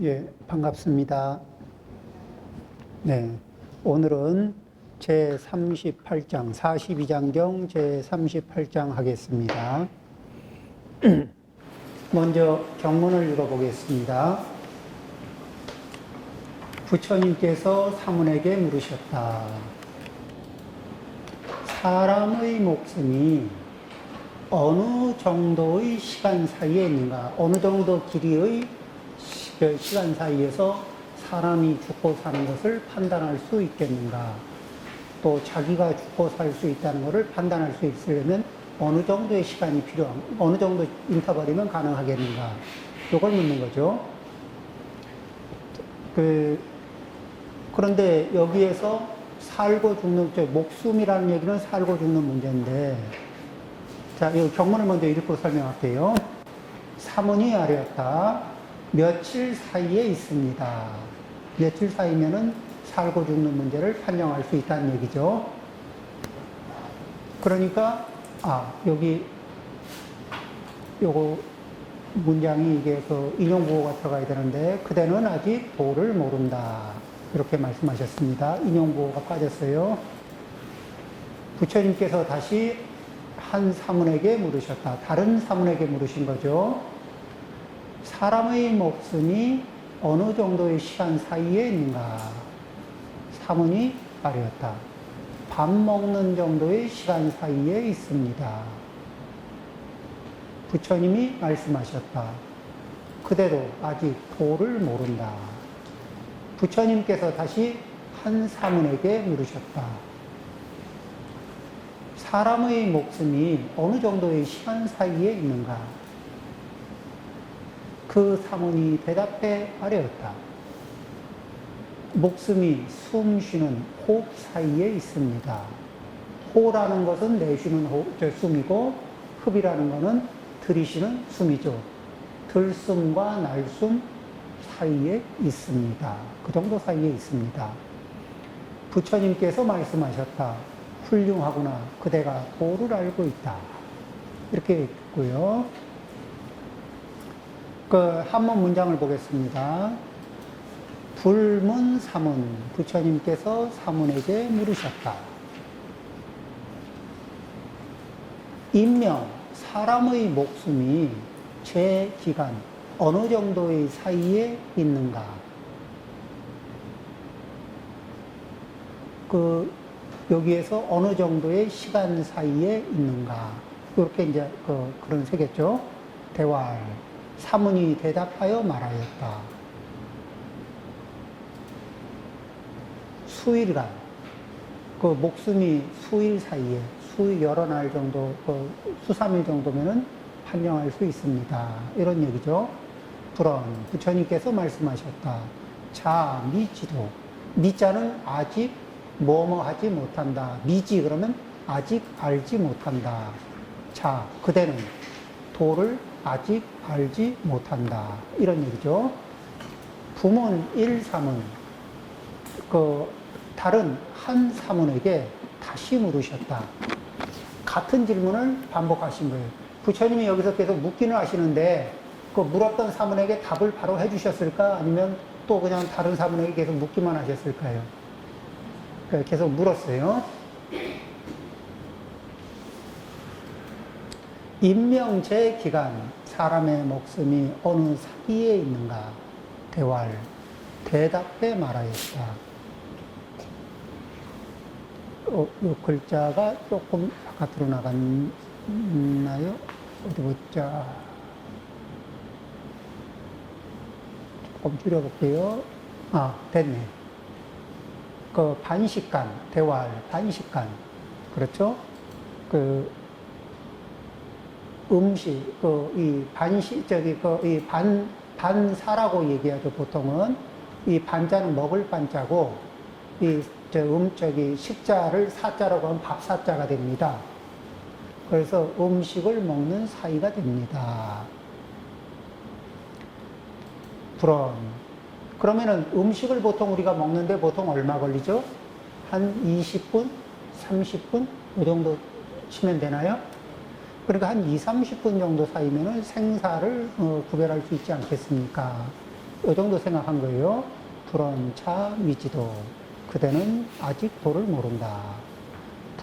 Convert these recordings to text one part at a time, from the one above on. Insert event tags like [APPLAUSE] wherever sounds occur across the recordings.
예, 반갑습니다. 네, 오늘은 제 38장, 42장경 제 38장 하겠습니다. [CLEARS THROAT] 먼저 경문을 읽어보겠습니다. 부처님께서 사문에게 물으셨다. 사람의 목숨이 어느 정도의 시간 사이에 있는가? 어느 정도 길이의 시- 그 시간 사이에서 사람이 죽고 사는 것을 판단할 수 있겠는가? 또 자기가 죽고 살 수 있다는 것을 판단할 수 있으려면 어느 정도의 시간이 필요한, 어느 정도 인터벌이면 가능하겠는가? 이걸 묻는 거죠. 그, 그런데 여기에서 살고 죽는, 저 목숨이라는 얘기는 살고 죽는 문제인데, 자, 이 경문을 먼저 읽고 설명할게요. 사문이 아뢰었다. 며칠 사이에 있습니다. 며칠 사이면은 살고 죽는 문제를 판정할 수 있다는 얘기죠. 그러니까, 아, 여기, 요거, 문장이 이게 그 인용부호가 들어가야 되는데, 그대는 아직 도를 모른다. 이렇게 말씀하셨습니다. 인용부호가 빠졌어요. 부처님께서 다시 한 사문에게 물으셨다. 다른 사문에게 물으신 거죠. 사람의 목숨이 어느 정도의 시간 사이에 있는가? 사문이 아뢰었다. 밥 먹는 정도의 시간 사이에 있습니다. 부처님이 말씀하셨다. 그대도 아직 도를 모른다. 부처님께서 다시 한 사문에게 물으셨다. 사람의 목숨이 어느 정도의 시간 사이에 있는가? 그 사문이 대답해 아뢰었다. 목숨이 숨 쉬는 호흡 사이에 있습니다. 호라는 것은 내쉬는 호, 저 숨이고 흡이라는 것은 들이쉬는 숨이죠. 들숨과 날숨 사이에 있습니다. 그 정도 사이에 있습니다. 부처님께서 말씀하셨다. 훌륭하구나. 그대가 도를 알고 있다. 이렇게 있고요. 그 한문 문장을 보겠습니다. 불문 사문 부처님께서 사문에게 물으셨다. 인명 사람의 목숨이 제 기간 어느 정도의 사이에 있는가? 그 여기에서 어느 정도의 시간 사이에 있는가? 이렇게 이제 그 그런 세겠죠. 대화 사문이 대답하여 말하였다. 수일간 그 목숨이 수일 사이에 수 여러 날 정도 그 수삼일 정도면은 판정할 수 있습니다. 이런 얘기죠. 그런 부처님께서 말씀하셨다. 자 미지도 미자는 아직 뭐뭐 하지 못한다. 미지 그러면 아직 알지 못한다. 자 그대는 도를 아직 알지 못한다. 이런 얘기죠. 부문 1, 3은 그 다른 한 사문에게 다시 물으셨다. 같은 질문을 반복하신 거예요. 부처님이 여기서 계속 묻기는 하시는데 그 물었던 사문에게 답을 바로 해주셨을까? 아니면 또 그냥 다른 사문에게 계속 묻기만 하셨을까요? 그 계속 물었어요. 임명제 기간 사람의 목숨이 어느 사이에 있는가 대화를 대답해 말하였다. 어, 이 글자가 조금 바깥으로 나갔나요? 어디 보자. 조금 줄여볼게요. 아, 됐네. 그 반식간, 대활, 반식간. 그렇죠? 그 음식, 그, 이 반시, 저기, 그, 이 반, 반사라고 얘기하죠, 보통은. 이 반자는 먹을 반자고, 이, 저, 음, 저기, 식자를 사자라고 하면 밥사자가 됩니다. 그래서 음식을 먹는 사이가 됩니다. 불언. 그러면은 음식을 보통 우리가 먹는데 보통 얼마 걸리죠? 한 20분? 30분? 이 정도 치면 되나요? 그러니까 한 2, 30분 정도 사이면은 생사를 어, 구별할 수 있지 않겠습니까? 요 정도 생각한 거예요. 불언 차 미지도. 그대는 아직 도를 모른다.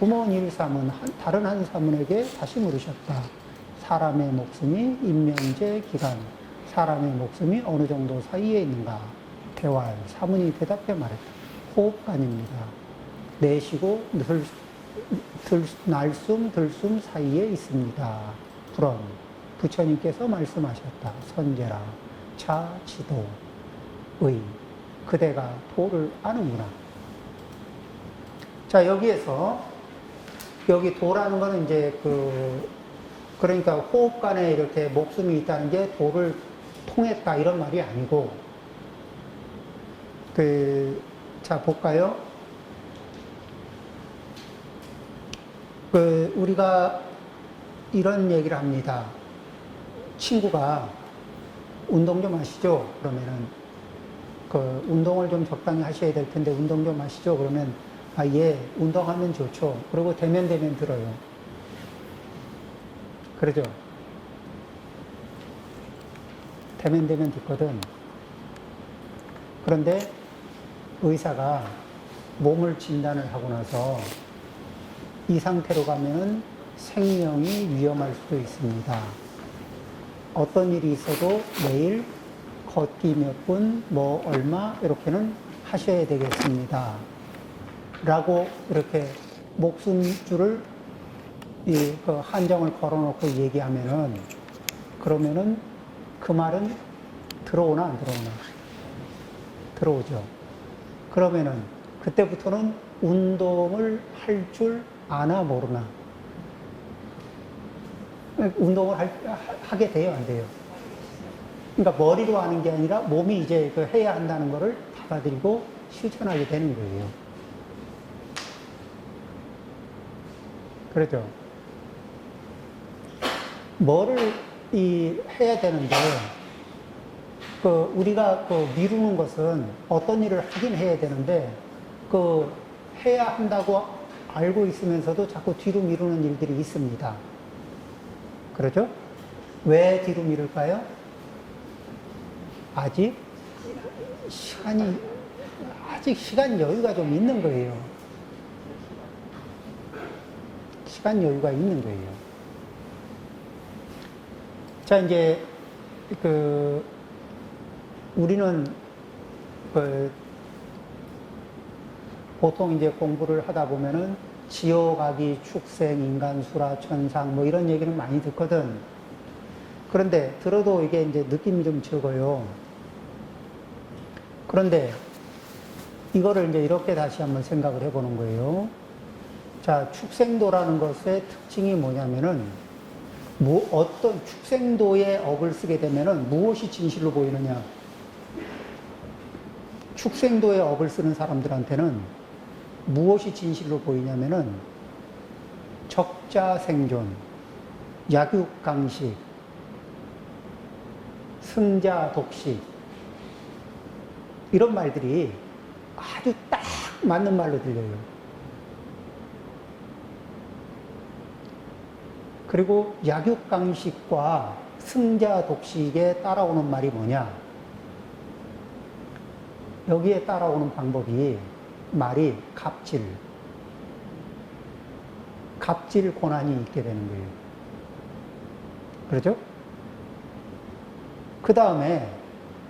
일삼은 한- 다른 한 사문에게 다시 물으셨다. 사람의 목숨이 인면제 기간, 사람의 목숨이 어느 정도 사이에 있는가? 대활, 사문이 대답해 말했다. 호흡간입니다. 내쉬고 들, 들, 날숨, 들숨 사이에 있습니다. 불언, 부처님께서 말씀하셨다. 선제라, 차, 지도, 의. 그대가 도를 아는구나. 자, 여기에서, 여기 도라는 거는 이제 그, 그러니까 호흡 간에 이렇게 목숨이 있다는 게 도를 통했다 이런 말이 아니고, 그, 자, 볼까요? 그, 우리가 이런 얘기를 합니다. 친구가 운동 좀 하시죠? 그러면은, 그, 운동을 좀 적당히 하셔야 될 텐데, 운동 좀 하시죠? 그러면, 아, 예, 운동하면 좋죠. 그리고 대면 대면 들어요. 그러죠? 대면 대면 듣거든. 그런데 의사가 몸을 진단을 하고 나서 이 상태로 가면은 생명이 위험할 수도 있습니다. 어떤 일이 있어도 매일 걷기 몇 분, 뭐 얼마 이렇게는 하셔야 되겠습니다. 라고 이렇게 목숨줄을 이 그 한정을 걸어놓고 얘기하면은 그러면은 그 말은 들어오나 안 들어오나 들어오죠. 그러면은 그때부터는 운동을 할줄 아나 모르나 운동을 할, 하- 하게 돼요 안 돼요. 그러니까 머리로 하는 게 아니라 몸이 이제 그 해야 한다는 거를 받아들이고 실천하게 되는 거예요. 그렇죠. 뭐를 이 해야 되는데 그 우리가 그 미루는 것은 어떤 일을 하긴 해야 되는데 그 해야 한다고 알고 있으면서도 자꾸 뒤로 미루는 일들이 있습니다. 그렇죠? 왜 뒤로 미룰까요? 아직 시간이 아직 시간 여유가 좀 있는 거예요. 시간 여유가 있는 거예요. 자, 이제, 그, 우리는, 그, 보통 이제 공부를 하다 보면은 지옥아기, 축생, 인간, 수라, 천상, 뭐 이런 얘기는 많이 듣거든. 그런데 들어도 이게 이제 느낌이 좀 적어요. 그런데 이거를 이제 이렇게 다시 한번 생각을 해보는 거예요. 자, 축생도라는 것의 특징이 뭐냐면은, 뭐 어떤 축생도의 업을 쓰게 되면은 무엇이 진실로 보이느냐? 축생도의 업을 쓰는 사람들한테는 무엇이 진실로 보이냐면은 적자 생존, 약육 강식, 승자 독식 이런 말들이 아주 딱 맞는 말로 들려요. 그리고 약육강식과 승자 독식에 따라오는 말이 뭐냐? 여기에 따라오는 방법이 말이 갑질. 갑질 고난이 있게 되는 거예요. 그렇죠? 그 다음에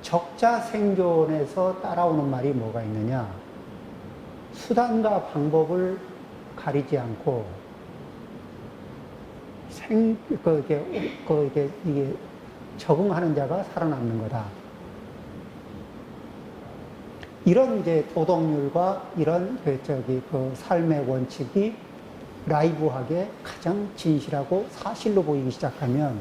적자 생존에서 따라오는 말이 뭐가 있느냐? 수단과 방법을 가리지 않고 생, 그, 이게, 그, 이게, 이게 적응하는 자가 살아남는 거다. 이런 이제 도덕률과 이런 그 저기 그 삶의 원칙이 라이브하게 가장 진실하고 사실로 보이기 시작하면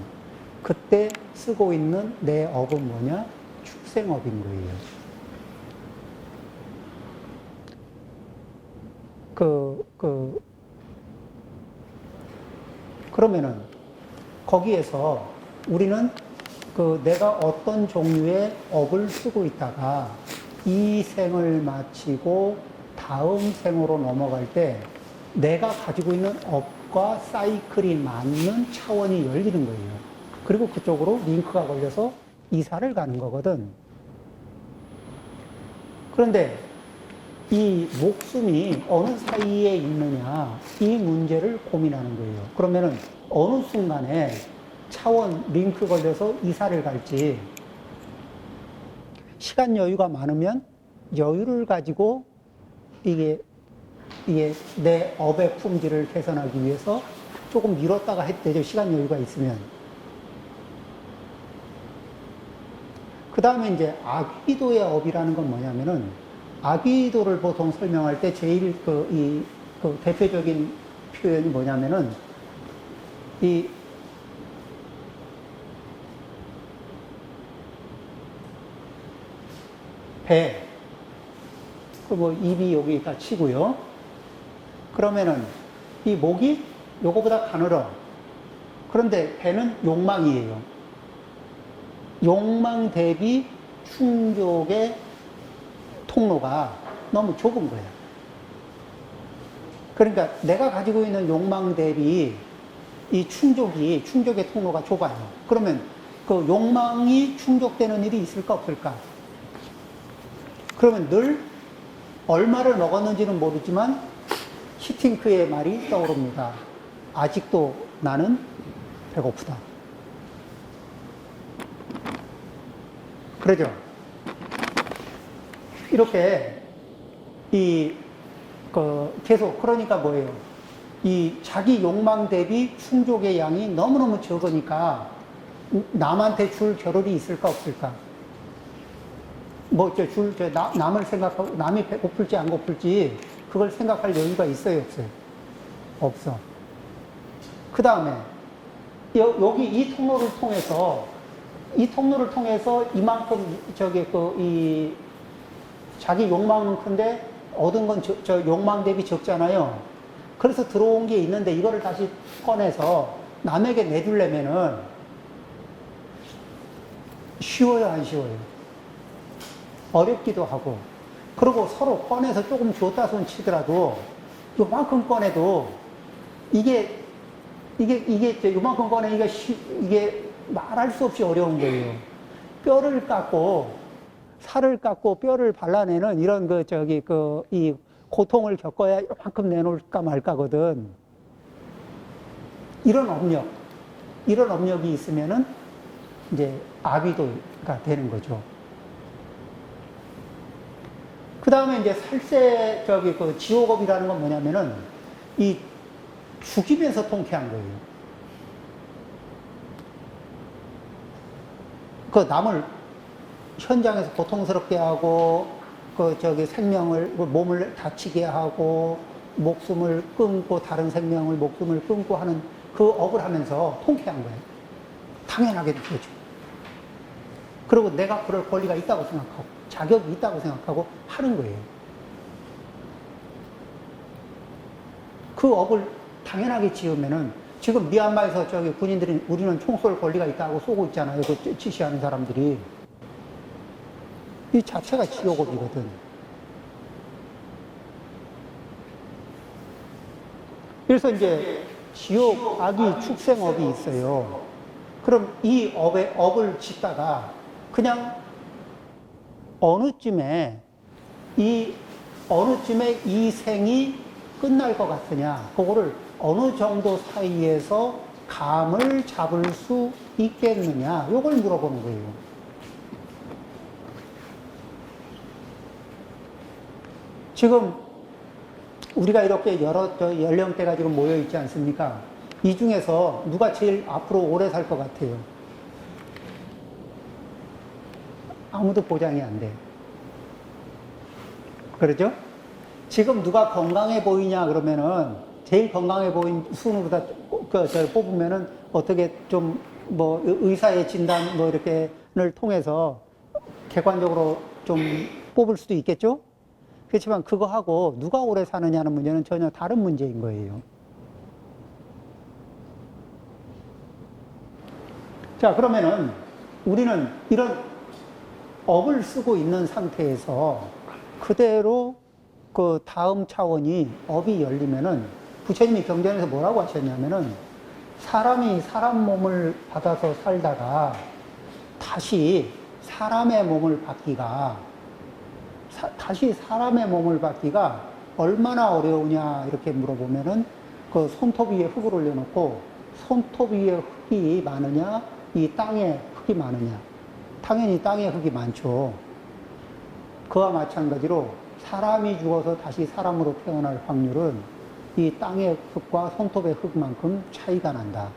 그때 쓰고 있는 내 업은 뭐냐? 축생업인 거예요. 그, 그, 그러면은 거기에서 우리는 그 내가 어떤 종류의 업을 쓰고 있다가 이 생을 마치고 다음 생으로 넘어갈 때 내가 가지고 있는 업과 사이클이 맞는 차원이 열리는 거예요. 그리고 그쪽으로 링크가 걸려서 이사를 가는 거거든. 그런데 이 목숨이 어느 사이에 있느냐 이 문제를 고민하는 거예요. 그러면은 어느 순간에 차원 링크 걸려서 이사를 갈지 시간 여유가 많으면 여유를 가지고 이게 이게 내 업의 품질을 개선하기 위해서 조금 미뤘다가 되죠. 시간 여유가 있으면. 그 다음에 이제 아귀도의 업이라는 건 뭐냐면은 아귀도를 보통 설명할 때 제일 그, 이, 그 대표적인 표현이 뭐냐면은 이 배, 그뭐 입이 여기 있다 치고요. 그러면은 이 목이 요거보다 가늘어. 그런데 배는 욕망이에요. 욕망 대비 충족의 통로가 너무 좁은 거야. 그러니까 내가 가지고 있는 욕망 대비 이 충족이, 충족의 통로가 좁아요. 그러면 그 욕망이 충족되는 일이 있을까 없을까? 그러면 늘 얼마를 먹었는지는 모르지만 히팅크의 말이 떠오릅니다. 아직도 나는 배고프다. 그러죠? 이렇게 이, 그, 계속, 그러니까 뭐예요? 이 자기 욕망 대비 충족의 양이 너무너무 적으니까 남한테 줄 겨를이 있을까 없을까? 뭐, 저, 줄, 저, 나, 남을 생각하고, 남이 배고플지 안 고플지, 그걸 생각할 여유가 있어요, 없어요? 없어. 그 다음에, 여기 이 통로를 통해서, 이 통로를 통해서 이만큼, 저기, 그, 이, 자기 욕망은 큰데, 얻은 건 저, 저 욕망 대비 적잖아요. 그래서 들어온 게 있는데, 이거를 다시 꺼내서 남에게 내주려면은, 쉬워요, 안 쉬워요? 어렵기도 하고 그리고 서로 꺼내서 조금 줬다 손 치더라도 요만큼 꺼내도 이게 이게 이게 요만큼 꺼내기가 쉬, 이게 말할 수 없이 어려운 거예요. 뼈를 깎고 살을 깎고 뼈를 발라내는 이런 그 저기 그 이 고통을 겪어야 요만큼 내놓을까 말까거든. 이런 업력, 이런 업력이 있으면은 이제 아비도가 되는 거죠. 그 다음에 이제 살세, 저기, 그 지옥업이라는 건 뭐냐면은 이 죽이면서 통쾌한 거예요. 그 남을 현장에서 고통스럽게 하고, 그 저기 생명을, 그 몸을 다치게 하고, 목숨을 끊고, 다른 생명을, 목숨을 끊고 하는 그 업을 하면서 통쾌한 거예요. 당연하게 느껴져. 그리고 내가 그럴 권리가 있다고 생각하고, 자격이 있다고 생각하고 하는 거예요. 그 업을 당연하게 지으면은 지금 미얀마에서 저기 군인들이 우리는 총 쏠 권리가 있다고 쏘고 있잖아요. 그 지시하는 사람들이. 이 자체가 지옥업이거든. 그래서 이제 지옥, 악이, 축생업이 있어요. 그럼 이 업에, 업을 짓다가 그냥 어느쯤에 이 어느쯤에 이 생이 끝날 것 같으냐 그거를 어느 정도 사이에서 감을 잡을 수 있겠느냐 이걸 물어보는 거예요. 지금 우리가 이렇게 여러 연령대가 지금 모여 있지 않습니까? 이 중에서 누가 제일 앞으로 오래 살 것 같아요? 아무도 보장이 안 돼. 그러죠? 지금 누가 건강해 보이냐 그러면은 제일 건강해 보인 순으로 다 그, 저, 뽑으면은 어떻게 좀 뭐 의사의 진단 뭐 이렇게를 통해서 객관적으로 좀 뽑을 수도 있겠죠? 그렇지만 그거 하고 누가 오래 사느냐는 문제는 전혀 다른 문제인 거예요. 자, 그러면은 우리는 이런 업을 쓰고 있는 상태에서 그대로 그 다음 차원이 업이 열리면은 부처님이 경전에서 뭐라고 하셨냐면은 사람이 사람 몸을 받아서 살다가 다시 사람의 몸을 받기가 사- 다시 사람의 몸을 받기가 얼마나 어려우냐 이렇게 물어보면은 그 손톱 위에 흙을 올려놓고 손톱 위에 흙이 많으냐 이 땅에 흙이 많으냐 당연히 땅에 흙이 많죠. 그와 마찬가지로 사람이 죽어서 다시 사람으로 태어날 확률은 이 땅의 흙과 손톱의 흙만큼 차이가 난다.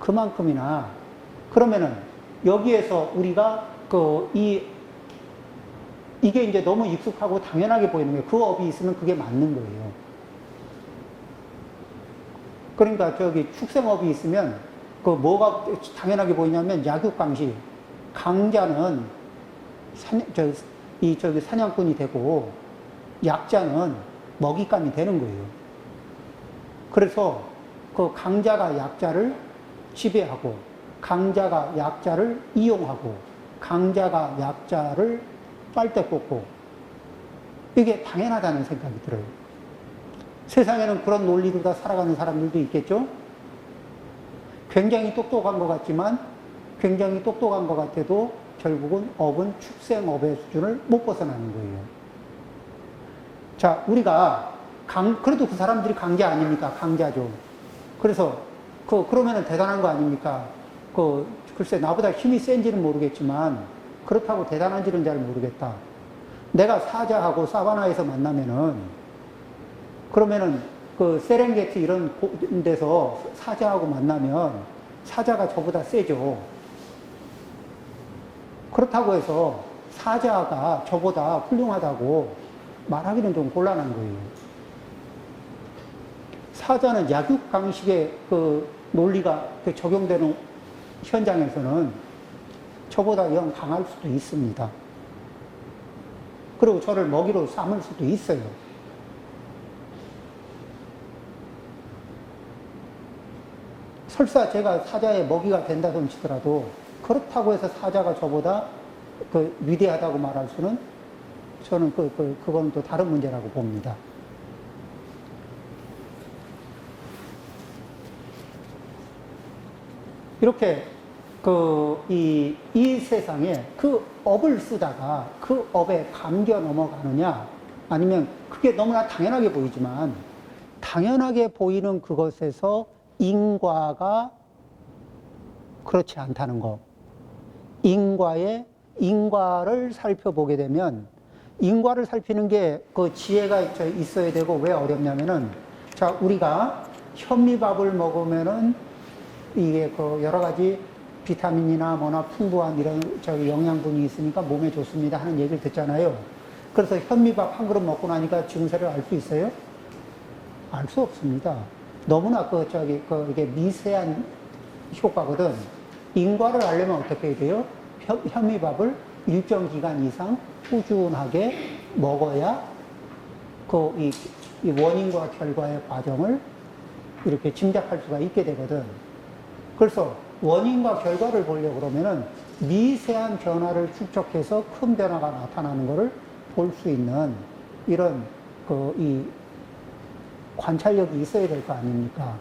그만큼이나 그러면은 여기에서 우리가 그 이 이게 이제 너무 익숙하고 당연하게 보이는 거예요. 그 업이 있으면 그게 맞는 거예요. 그러니까 저기 축생업이 있으면 그 뭐가 당연하게 보이냐면 약육강시 강자는 사, 저, 이 저기 사냥꾼이 되고 약자는 먹잇감이 되는 거예요. 그래서 그 강자가 약자를 지배하고 강자가 약자를 이용하고 강자가 약자를 빨대 꽂고 이게 당연하다는 생각이 들어요. 세상에는 그런 논리로 다 살아가는 사람들도 있겠죠? 굉장히 똑똑한 것 같지만 굉장히 똑똑한 것 같아도 결국은 업은 축생업의 수준을 못 벗어나는 거예요. 자, 우리가 강, 그래도 그 사람들이 강자 아닙니까? 강자죠. 그래서 그, 그러면은 대단한 거 아닙니까? 그, 글쎄, 나보다 힘이 센지는 모르겠지만 그렇다고 대단한지는 잘 모르겠다. 내가 사자하고 사바나에서 만나면은 그러면은 그 세렝게티 이런 곳- 데서 사자하고 만나면 사자가 저보다 세죠. 그렇다고 해서 사자가 저보다 훌륭하다고 말하기는 좀 곤란한 거예요. 사자는 약육강식의 그 논리가 그 적용되는 현장에서는 저보다 영 강할 수도 있습니다. 그리고 저를 먹이로 삼을 수도 있어요. 설사 제가 사자의 먹이가 된다고 치더라도 그렇다고 해서 사자가 저보다 그 위대하다고 말할 수는 저는 그, 그, 그건 또 다른 문제라고 봅니다. 이렇게 그, 이, 이 세상에 그 업을 쓰다가 그 업에 감겨 넘어가느냐 아니면 그게 너무나 당연하게 보이지만 당연하게 보이는 그것에서 인과가 그렇지 않다는 거. 인과의 인과를 살펴보게 되면 인과를 살피는 게 그 지혜가 저 있어야 되고 왜 어렵냐면은 자 우리가 현미밥을 먹으면은 이게 그 여러 가지 비타민이나 뭐나 풍부한 이런 저기 영양분이 있으니까 몸에 좋습니다 하는 얘기를 듣잖아요. 그래서 현미밥 한 그릇 먹고 나니까 증세를 알 수 있어요? 알 수 없습니다. 너무나 그 저기 그 이게 미세한 효과거든. 인과를 알려면 어떻게 해야 돼요? 현, 현미밥을 일정 기간 이상 꾸준하게 먹어야 그 이, 이 원인과 결과의 과정을 이렇게 짐작할 수가 있게 되거든. 그래서 원인과 결과를 보려고 그러면은 미세한 변화를 축적해서 큰 변화가 나타나는 것을 볼 수 있는 이런 그이 관찰력이 있어야 될 거 아닙니까?